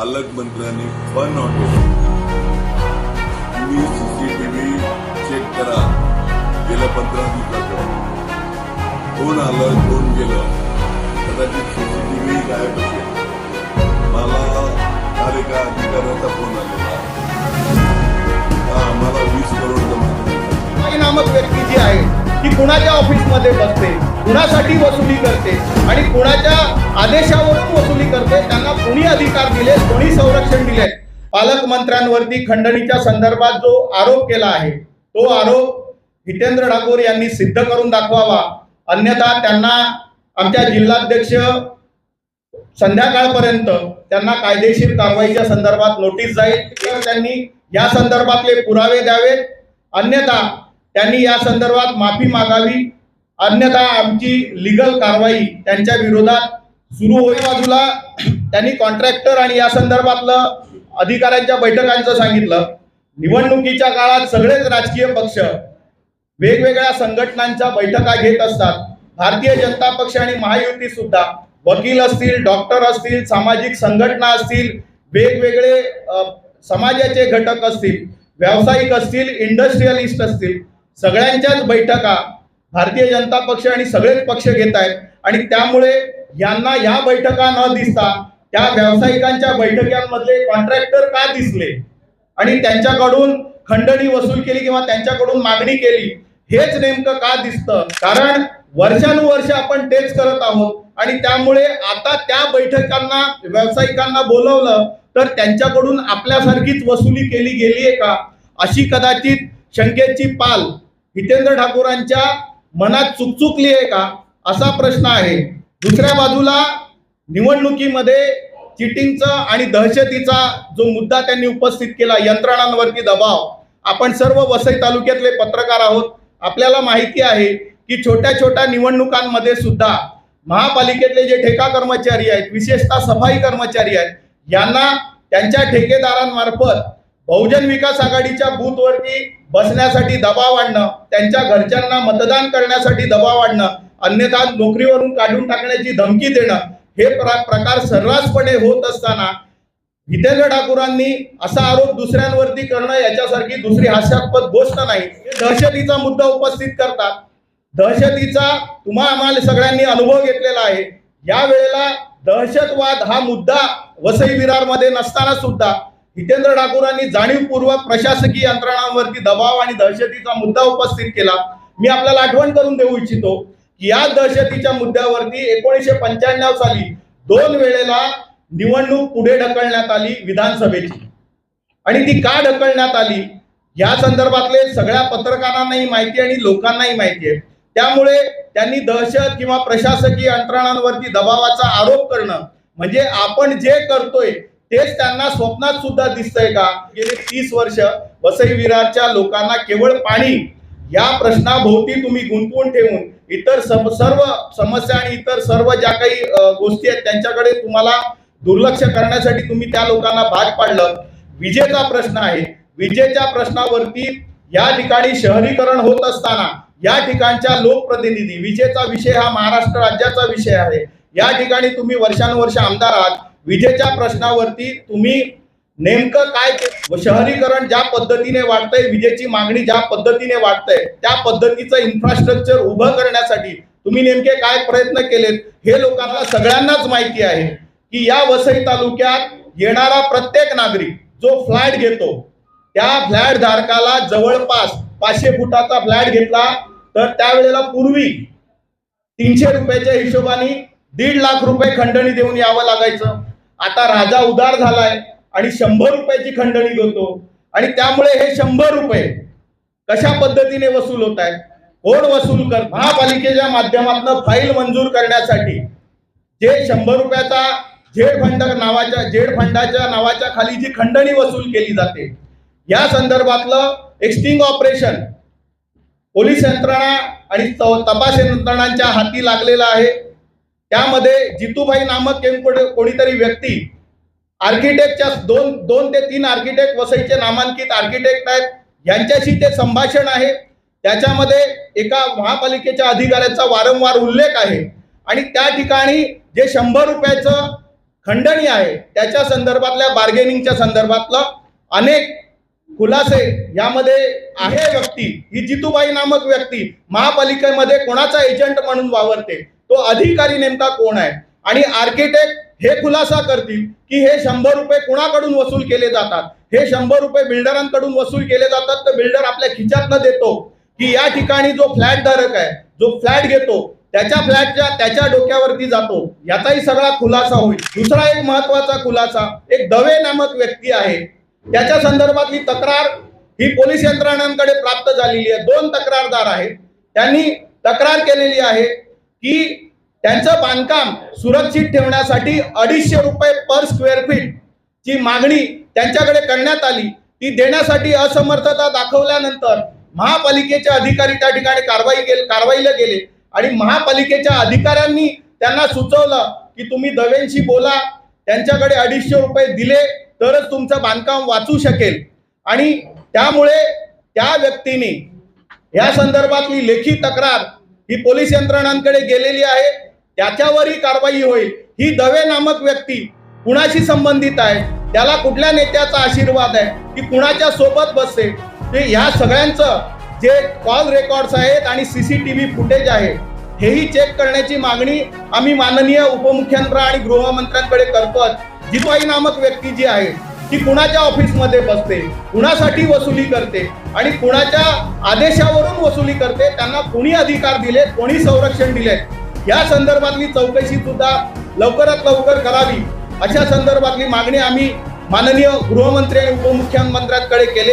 अलग पालकमंत्र्यांनी पण ऑटो. तुम्ही सीसीटीव्ही चेक करा. गेल्या पंधरा दिवसाचं कोण आलं कोण गेलं. कदाचित सीसीटीव्ही गायब असेल. मला काल अधिकाऱ्याचा फोन आलेला आम्हाला वीस करोड जमा करायचे नामक व्यक्ती जी आहे की कुणाच्या ऑफिसमध्ये बसते कुणासाठी वसुली करते आणि कुणाच्या आदेशावरून वसुली करते त्यांना कोणी अधिकार दिले कोणी संरक्षण दिले. पालकमंत्र्यांवरती खंडणीच्या संदर्भात जो आरोप केला आहे तो आरोप हितेंद्र ठाकूर यांनी सिद्ध करून दाखवावा. अन्यथा त्यांना आमच्या जिल्हाध्यक्ष संध्याकाळपर्यंत त्यांना कायदेशीर कारवाईच्या संदर्भात नोटीस जाईल. तर त्यांनी या संदर्भातले पुरावे द्यावेत. अन्यथा त्यांनी या संदर्भात माफी मागावी. अन्यथा आमची लिगल कारवाई त्यांच्या विरोधात सुरू होईल. बाजूला त्यांनी कॉन्ट्रॅक्टर आणि या संदर्भातलं अधिकाऱ्यांच्या बैठकांचं सांगितलं. निवडणुकीच्या काळात सगळेच राजकीय पक्ष वेगवेगळ्या संघटनांच्या बैठका घेत असतात. भारतीय जनता पक्ष आणि महायुती सुद्धा. वकील असतील डॉक्टर असतील सामाजिक संघटना असतील वेगवेगळे समाजाचे घटक असतील व्यावसायिक असतील इंडस्ट्रियलिस्ट असतील. सगळ्यांच्याच बैठका भारतीय जनता पक्ष आणि सगळेच पक्ष घेत आहेत. आणि त्यामुळे यांना या बैठका न दिसता त्या व्यावसायिकांच्या बैठकांमधले कॉन्ट्रॅक्टर का दिसले? आणि त्यांच्याकडून खंडणी वसूल केली किंवा त्यांच्याकडून मागणी केली हेच नेमकं का दिसतं? कारण वर्षानुवर्ष आपण तेच करत आहोत. आणि त्यामुळे आता त्या बैठकांना व्यावसायिकांना बोलवलं तर त्यांच्याकडून आपल्यासारखीच वसुली केली गेली आहे का? अशी कदाचित शंकेची पाल हितेंद्र ठाकूरांच्या मनात चुकचुकली आहे का? असा प्रश्न आहे. दुसऱ्या बाजूला निवडणुकीमध्ये चिटिंगचा आणि दहशतीचा जो मुद्दा त्यांनी उपस्थित केला यंत्रणांवरती दबाव आपण सर्व वसई तालुक्यातले पत्रकार आहोत. आपल्याला माहिती आहे की छोट्या छोट्या निवडणुकांमध्ये सुद्धा महापालिकेतले जे ठेका कर्मचारी आहेत विशेषतः सफाई कर्मचारी आहेत यांना त्यांच्या ठेकेदारांमार्फत बहुजन विकास आघाडीच्या बूथवरती बसण्यासाठी दबाव आणणं त्यांच्या घरच्यांना मतदान करण्यासाठी दबाव आणणं अन्यथा नोकरीवरून काढून टाकण्याची धमकी देणं हे प्रकार सर्रासपणे होत असताना हितेंद्र ठाकूरांनी असा आरोप दुसऱ्यांवरती करणं याच्यासारखी दुसरी हास्यास्पद गोष्ट नाही. हे दहशतीचा मुद्दा उपस्थित करतात. दहशतीचा तुम्हा आम्हाला सगळ्यांनी अनुभव घेतलेला आहे. या वेळेला दहशतवाद हा मुद्दा वसई विरारमध्ये नसताना सुद्धा हितेंद्र ठाकूरांनी जाणीवपूर्वक प्रशासकीय यंत्रणांवरती दबाव आणि दहशतीचा मुद्दा उपस्थित केला. मी आपल्याला आठवण करून देऊ इच्छितो की या दहशतीच्या मुद्द्यावरती एकोणीसशे पंच्याण्णव साली दोन वेळेला निवडणूक पुढे ढकलण्यात आली विधानसभेची. आणि ती का ढकलण्यात आली? या संदर्भातले सगळ्या पत्रकारांनाही माहिती आणि लोकांनाही माहिती आहे. त्यामुळे त्यांनी दहशत किंवा प्रशासकीय यंत्रणांवरती दबावाचा आरोप करणं म्हणजे आपण जे करतोय तेच त्यांना स्वप्नात सुद्धा दिसतंय का? गेले तीस वर्ष वसई विरारच्या लोकांना केवळ पाणी या प्रश्नाभोवती तुम्ही गुंतवून ठेवून इतर सम- सर्व समस्या आणि इतर सर्व ज्या काही गोष्टी आहेत त्यांच्याकडे तुम्हाला दुर्लक्ष करण्यासाठी तुम्ही त्या लोकांना भाग पाडलं. विजेचा प्रश्न आहे. विजेच्या प्रश्नावरती या ठिकाणी शहरीकरण होत असताना या ठिकाणच्या लोकप्रतिनिधी विजेचा विषय हा महाराष्ट्र राज्याचा विषय आहे. या ठिकाणी तुम्ही वर्षानुवर्ष आमदार आहात. विजेच्या प्रश्नावरती तुम्ही नेमकं काय शहरीकरण ज्या पद्धतीने वाढतंय विजेची मागणी ज्या पद्धतीने वाढतंय त्या पद्धतीचं इन्फ्रास्ट्रक्चर उभं करण्यासाठी तुम्ही नेमके काय प्रयत्न केलेत हे लोकांना सगळ्यांनाच माहिती आहे की या वसई तालुक्यात येणारा प्रत्येक नागरिक जो फ्लॅट घेतो त्या फ्लॅट धारकाला जवळपास पाचशे फुटाचा फ्लॅट घेतला तर त्यावेळेला पूर्वी तीनशे रुपयाच्या हिशोबाने दीड लाख रुपये खंडणी देऊन यावं लागायचं. आता राजा उदार झालाय आणि शंभर रुपयाची खंडणी देतो आणि त्यामुळे हे शंभर रुपये कशा पद्धतीने वसूल होत आहे कोण वसूल कर महापालिकेच्या माध्यमातून फाईल मंजूर करण्यासाठी जे शंभर रुपयाचा झेड फंड नावाच्या झेड फंडाच्या नावाच्या खाली जी खंडणी वसूल केली जाते या संदर्भातलं एक्स्टिंग ऑपरेशन पोलीस यंत्रणा आणि तपास यंत्रणांच्या हाती लागलेला आहे. त्यामध्ये जितूभाई नामक कोणीतरी व्यक्ती आर्किटेक्टच्या दोन दोन ते तीन आर्किटेक्ट वसईचे नामांकित आर्किटेक्ट आहेत. यांच्याशी ते संभाषण आहे. त्याच्यामध्ये एका महापालिकेच्या अधिकाऱ्याचा वारंवार उल्लेख आहे. आणि त्या ठिकाणी जे शंभर रुपयाचं खंडणी आहे त्याच्या संदर्भातल्या बार्गेनिंगच्या संदर्भातलं अनेक खुलासे यामध्ये आहे व्यक्ती. ही जितूबाई नामक व्यक्ती महापालिकेमध्ये कोणाचा एजंट म्हणून वावरते? तो अधिकारी नेमका कोण आहे? आणि आर्किटेक्ट हे खुलासा करतील की हे शंभर रुपये कुणाकडून वसूल केले जातात? हे शंभर रुपये बिल्डरांकडून वसूल केले जातात तर बिल्डर आपल्या खिशातनं देतो की या ठिकाणी जो फ्लॅट धारक आहे जो फ्लॅट घेतो त्याच्या फ्लॅटच्या त्याच्या डोक्यावरती जातो. याचाही सगळा खुलासा होईल. दुसरा एक महत्त्वाचा खुलासा एक दवे नामक व्यक्ती आहे. त्याच्या संदर्भातली तक्रार ही पोलीस यंत्रणांकडे प्राप्त झालेली आहे. दोन तक्रारदार आहेत. त्यांनी तक्रार केलेली आहे. की त्यांचं बांधकाम सुरक्षित ठेवण्यासाठी अडीचशे रुपये पर स्क्वेअर फीट ची मागणी त्यांच्याकडे करण्यात आली. ती देण्यासाठी असमर्थता दाखवल्यानंतर महापालिकेचे अधिकारी त्या ठिकाणी कारवाई गेले कारवाईला गेले. आणि महापालिकेच्या अधिकाऱ्यांनी त्यांना सुचवलं की तुम्ही दवेंशी बोला त्यांच्याकडे अडीचशे रुपये दिले तरच तुमचं बांधकाम वाचू शकेल. आणि त्यामुळे त्या व्यक्तीने या संदर्भातली लेखी तक्रार ही पोलीस यंत्रणांकडे गेलेली आहे त्याच्यावरही कारवाई होईल. ही दवे नामक व्यक्ती कुणाशी संबंधित आहे? त्याला कुठल्या नेत्याचा आशीर्वाद आहे? की कुणाच्या सोबत बसते? ते ह्या सगळ्यांचं जे कॉल रेकॉर्ड्स आहेत आणि C C T V footage आहे हेही चेक करण्याची मागणी आम्ही माननीय उपमुख्यमंत्री आणि गृहमंत्र्यांकडे करतो जितवाई नामक व्यक्ती जी आहे ती कुणाच्या ऑफिसमध्ये बसते कुणासाठी वसुली करते आणि कुणाच्या आदेशावरून वसुली करते त्यांना कोणी अधिकार दिले कोणी संरक्षण दिले या संदर्भातली चौकशी सुद्धा लवकरात लवकर करावी. अशा संदर्भातली मागणी आम्ही माननीय गृहमंत्री आणि उपमुख्यमंत्र्यांकडे केले.